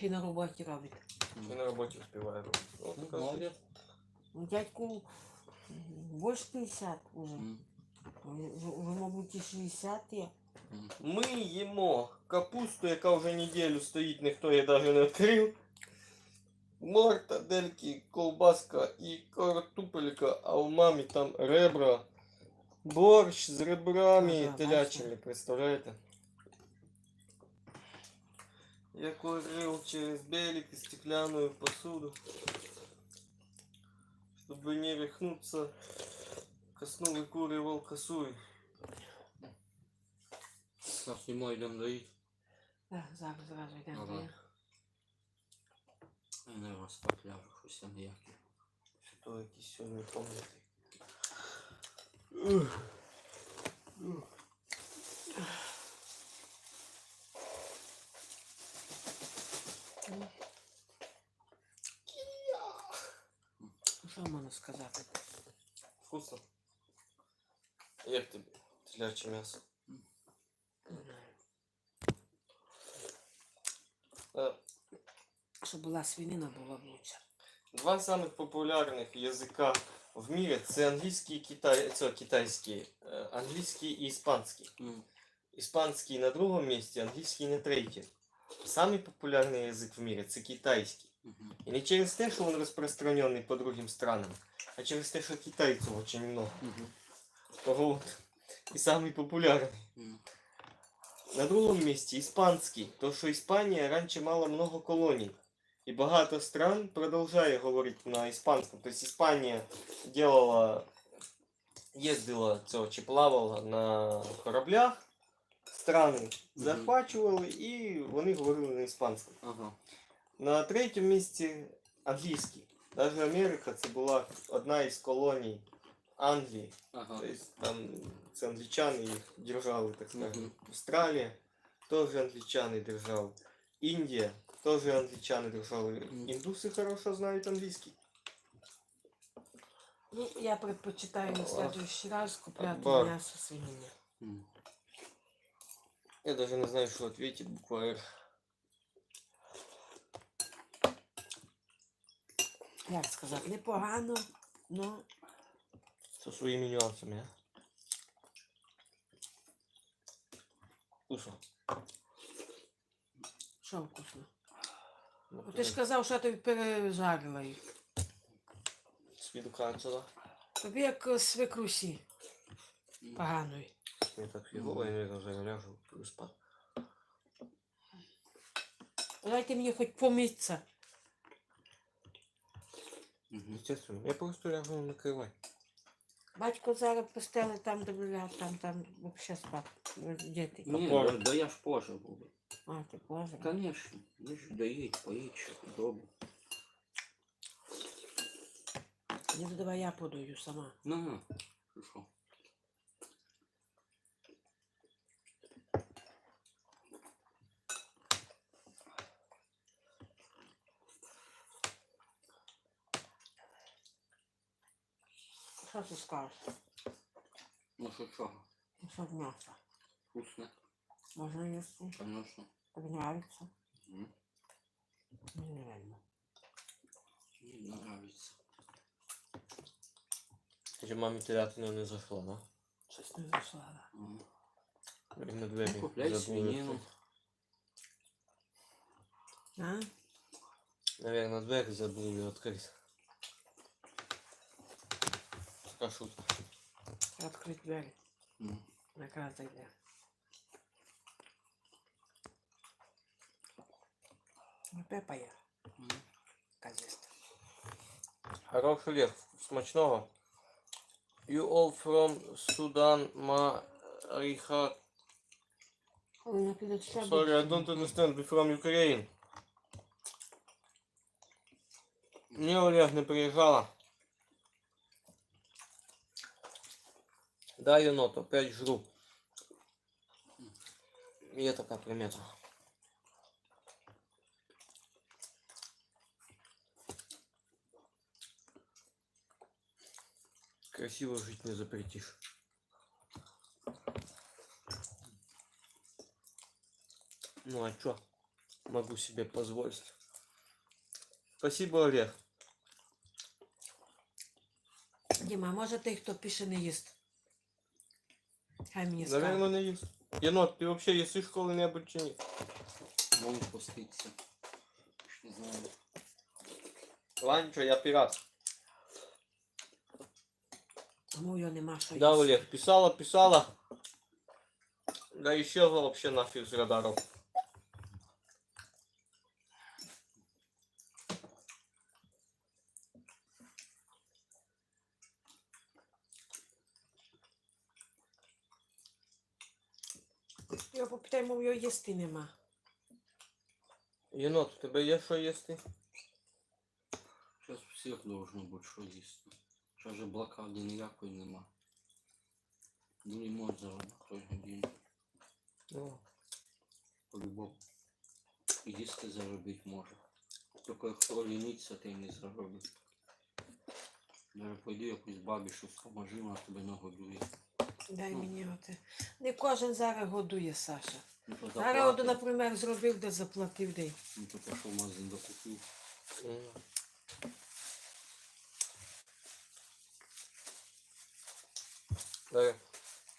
Чи на роботі робить? Чи на роботі успіває робити. Ну, Ну, молодець. Дядьку більше 50 уже. Ви, мабуть, і 60 є. Ми їмо капусту, яка вже неділю стоїть, ніхто її навіть не відкрив. Мортадельки, ковбаска і картопелька, а у мамі там ребра. Борщ з ребрами телячими, представляєте? Я курил через берег и стеклянную посуду, чтобы не рехнуться, коснули куры волка суй. Зараз йому йдемо доїти. Так, зараз, зразу йдемо. Ага. Ага. Я не раз так ляжу, щось я ніяке. Що то якісь сьогодні пам'яті. Що можна сказати? Вкусно. Як тобі теляче м'ясо? Не знаю. Е, Щоб була свинина, була б лучше. Два самих популярних язика в мірі це англійський і китай... це, китайський. Е, Англійський і іспанський. М, Іспанський на другому місці, англійський на третьому. Самий популярний язик в мірі це китайський. І не через те, що він розпространений по другим странам, а через те, що китайців дуже много. Мгм. Того от і самий популярний. М, На другому місці іспанський, то що Іспанія раніше мала много колоній. І багато стран продовжує говорити на іспанському. Тобто Іспанія делала, їздила цього чи плавала на кораблях, страни захвачували і вони говорили на іспанському. Ага. На третьому місці англійський. Навіть Америка це була одна із колоній Англії. Ага. Тобто там це англічани їх держали, так скажем. Мгм. Австралія теж англічани держали. Індія теж англічани держали. Мгм. Індуси хорошо знають англійський. Ну, я предпочитаю на Ох. следующий раз купляти Акбар. м'ясо свинини. М. Я даже не знаю, що відповідати буква Як сказати, непогано, но Со своїми нюансами, а? Вкусно. що вкусно. Ну, Ну, Ти ж казав, що я тобі пережарила їх. Свіду да? Тобі як свекрусі поганої. Мені так фігово, я не ляжу спати. Дайте мені хоч помитися. Естественно. Я просто ляжу накривати. Батько зараз постели там добавляв, там, там взагалі спати. Діти. Ні, Топор. да, да я ж позже буду. А, ти позже. Конечно. Ви ж доїть, поїть, що добре. Не давай я подаю сама. Ну, ну. Що, що? Що ти скажеш? Ну що, що? Ну, Що м'ясо? Вкусно, Можна їсти? конечно. Тобі нравиться? М. Мені не вельми. Мені нравится. Вже мамі телятина не зайшла, да? Щось не зайшла. да. І на двері Ну, купляй свинину. А? Наверное, дверь забули відкрити. Така шутка. Відкрити двері. М. Якраз зайде. Ну, Пепа є. М. Казиста. Хороший лев, смачного. You all from Sudan, Mariha. Ой, я піде ще Sorry, I don't understand, we from Ukraine. Ні, Олег не приїжджала. Да, єнот, опять жру. Є така примета. Красиво жить не запретишь. Ну а чё? могу себе позволить. Спасибо, Олег. Діма, може той, хто пише, не їсть? Хай мені скаже. Наверное, не есть. Енот, ты вообще еси коли-небудь чи ні? Можу поститися. Ж Не знаю. Ланчо, я пират. Тому його нема що Да, їсти. Олег, писала, писала. Да исчезла вообще нафиг с радаров. Його попитаємо, його їсти нема. Енот, у тебе є що їсти? Зараз всіх должно бути що їсти. Зараз же блокади ніякої нема. Не може заробити той день. Ну, По-любому. Їсти заробити може. Тільки хто ліниться, той не заробить. Даже пойди якусь бабі щось поможи, вона тебе нагодує. Дай Ну. мені оте. Не кожен зараз годує, Саша. Ну то Зараз, от, заплати. наприклад, зробив, де заплатив день. Ну то пішов магазин докупив. Е,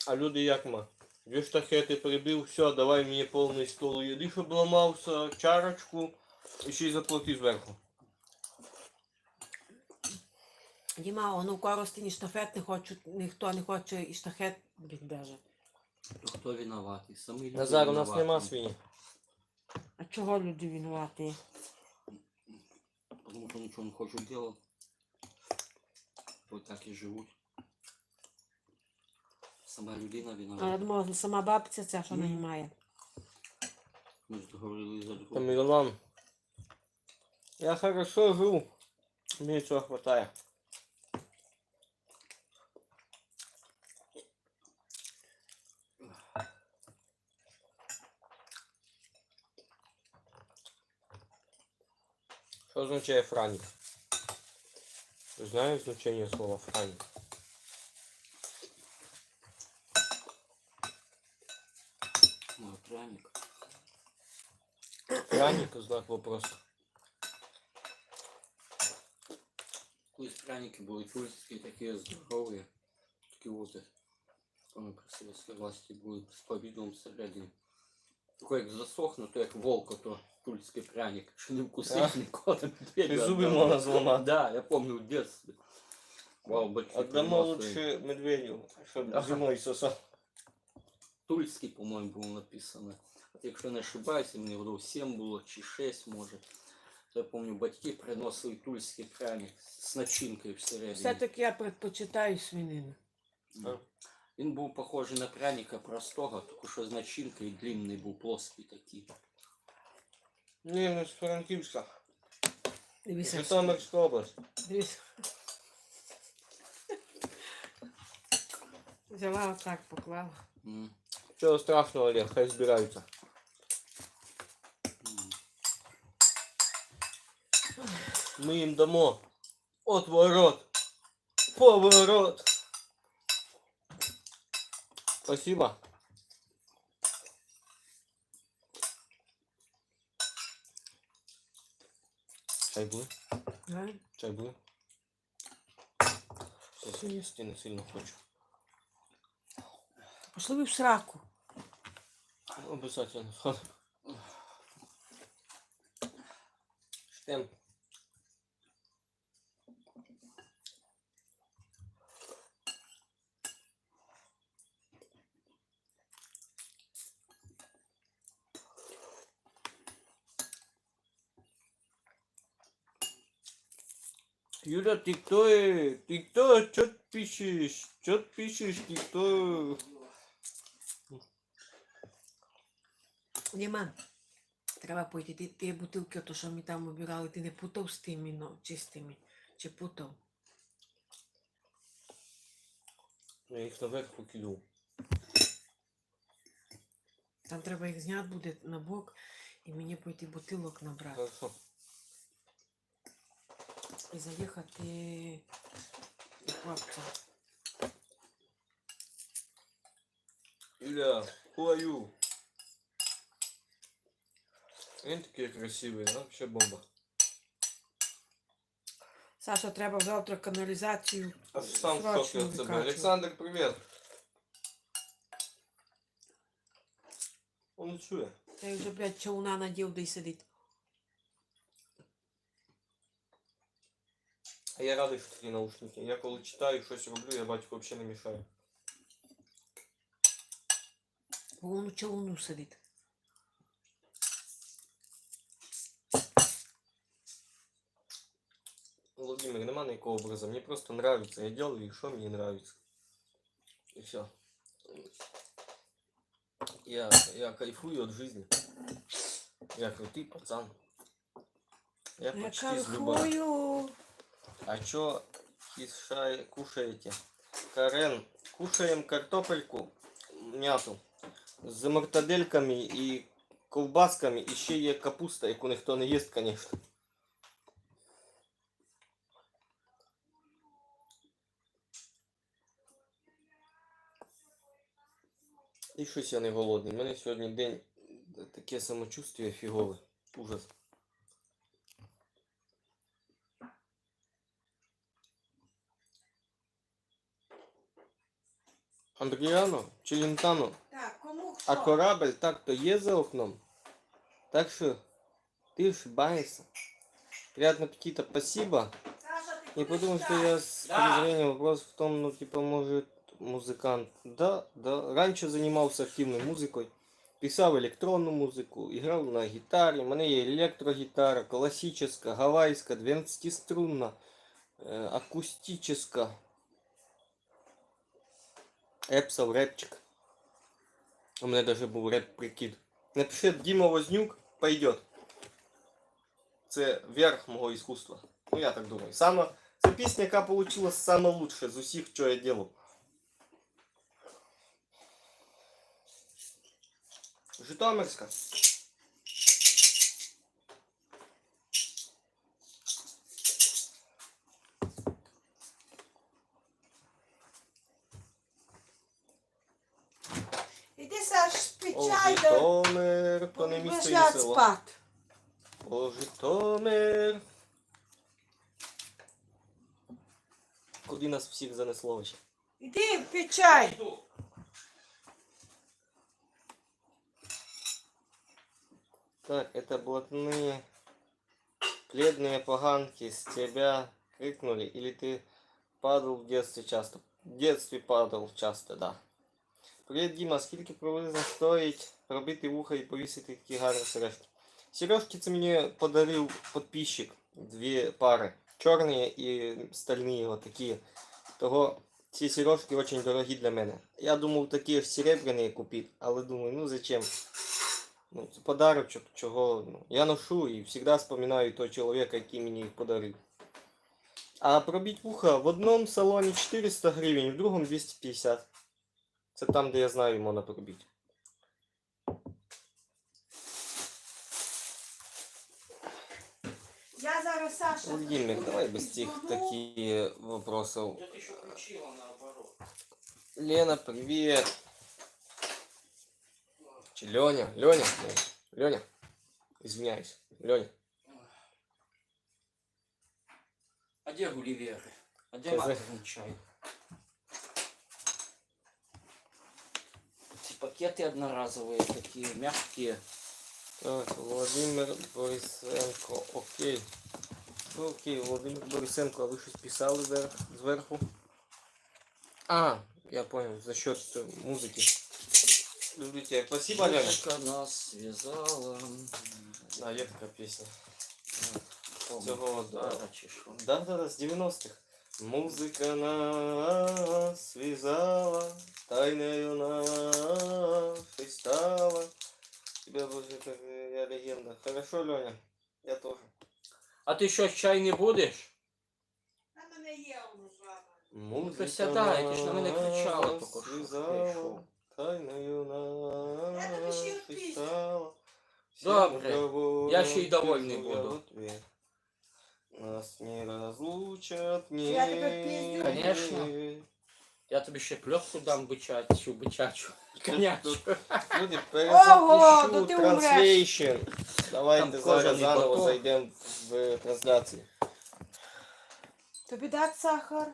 А люди як ма? Дві штахети прибив, все, давай мені повний стол їди, щоб ламався, чарочку і ще й заплати зверху. Діма, он у коростині штафет не хочуть, ніхто не хоче і штахет даже. Хто винуватий? Самі люди Назар, у нас винуваті. нема свині. А чого люди винуваті? Потому что ничего не хочет делать. Вот так и живут. Сама людина А я виновата. думала, сама бабця ця, що Ні. наймає. Мы же договорились за Там. Я хорошо живу. Мне чего хватает. Что означает франик? Ты знаешь значение слова франик? Мой пряник. Франик знак вопроса. Колись пряники були тульські, такі здорові. Такі от, вони при совєтській власті були з повідлом всередині. Тако як засохне, то як волк, то тульський пряник. Що не А? вкусиш ніколи медведя. И зубы можно сломать. Да, я помню в детстве. Вау, Отдамо лучше медведю, чтобы зимой сосал. Тульський, по-моєму, було написано. От якщо не ошибаюся, мені було 7 було чи 6 може. Я пам'ятаю, батьки приносили тульський пряник з начинкою всередині. Все-таки я предпочитаю свинину. Він був похожий на пряника простого, тільки що з начинкою длинний був, плоский такий. Не, ну с Франківська. Дивися. Житомирська область. Дивись. Взяла отак, поклала. Чего страшного, Олег, хай збираються. Ми їм дамо отворот, поворот. Спасибо. Чай буде? Да? Чай? Все, їсти не сильно хочу. Пошли ви в сраку. Обязательно. сходу. Юля, ты кто? э? Ты кто? Чё ты пишешь? Чё ты пишешь? Ты кто? Діма, треба пойти. Ти, ті бутилки, то, що ми там обирали, ти не путав з тими ну, чистими. Чи путав? Я їх наверх покинув. Там треба їх зняти буде на бок і мені пойти бутилок набрати. Хорошо. І заїхати до хлопця. Юля, who are you? Він такий красивий, а? Вообще бомба. Саша, треба завтра каналізацію. А сам в Срочно шокі від себе. викачувати. Олександр, привіт. Он не чує. Та й вже, блядь, човна надів, де й сидить. А я радий, що такі наушники. Я коли читаю, щось роблю, я батьку взагалі не мішаю. Бо він у човну сидить. Владимир, нема ніякого образу. Мені просто нравится. Я делаю, що мені нравится. І все. Я, я кайфую від жизни. Я крутий пацан. Я Я почти з Люба. кайфую. А кишай, кушаете? Карен, кушаем картопельку, м'яту, з мортадельками і ковбасками, і ще є капуста, яку ніхто не їсть, конечно. І щось я не голодний. У мене сьогодні день таке самочувствие фігове. Ужас. Андріано, Челентано, Так, кому а корабль так-то є за окном. Так що ти ошибаешься. Приятного аппетита, спасибо. Не подумай, что я с презрением вопрос в том, ну, типа, может, музыкант. Да, да. Раньше занимался активной музыкой. Писав електронну музику, играв на гітарі. У мене є електрогітара, класична, гавайська, 12-струнна, е, акустична. Епсов репчик. У мене даже був реп-прикид. Напиши Діма Вознюк, пойдет. Це верх мого іскусства. Ну я так думаю. Саме, це пісня, яка получилась саме лучше з усіх, що я делав. Житомирська. О, спічай, до Житомир, то не будеш місто ляг і село. спати. О, Житомир. Куди нас всіх занесло вообще? Іди, пий чай. Так, это блатные пледные поганки с тебя крикнули, или ты падал в детстве часто? В детстве падал часто, да. Привіт, Діма, скільки приблизно стоїть пробити вуха і повісити такі гарні сережки? Сережки це мені подарив підписчик. Дві пари. Чорні і стальні вот такі. Того ці сережки дуже дорогі для мене. Я думав такі серебряні купити, але думаю, ну зачем? Ну, це подарочок, чого. Ну, я ношу і завжди вспоминаю того чоловіка, який мені їх подарив. А пробіть вуха в одному салоні 400 гривень, в другому 250. Це там, де я знаю, можна пробити. Я зараз, Саша. Владимир, давай без цих таких вопросов. Я ты еще включила наоборот. Лена, привет. Чи Леня? Леня? Леня? Извиняюсь. Леня. А где Гулливеры? А где матерный чай? Пакеты одноразовые такие, мягкие. Так, Владимир Борисенко. Окей. Ну, окей, Владимир Борисенко, а ви щось писали зверх, зверху? А, я понял, за счет музыки. Люблю тебя. Спасибо, Лена. Музыка нас связала. А, є така пісня. Цього, да. Да. Да, да, да, з 90-х. Музика нас связала, тайною нашей стала. Тебя боже, это э, я легенда. Хорошо, Леня? Я тоже. А ты еще чай не будешь? А мене є воно з вами. Музика сідай, ти ж на мене кричала нас тільки що, связала, прийшов. Тайною Я тобі ще й нашей пісню. стала. Добре, Всем я ще й говорю, довольний я буду. в ответ. Нас не разлучат, не Я тебе пиздю. Конечно. Я тобі ще пльотку дам бичачу, бичачу. Конячу. Люди, Ого, перезапущу то ти умреш. транслейшн. Давайте Там зараз кожаний заново батон. зайдемо в трансляцію. Тобі дати сахар?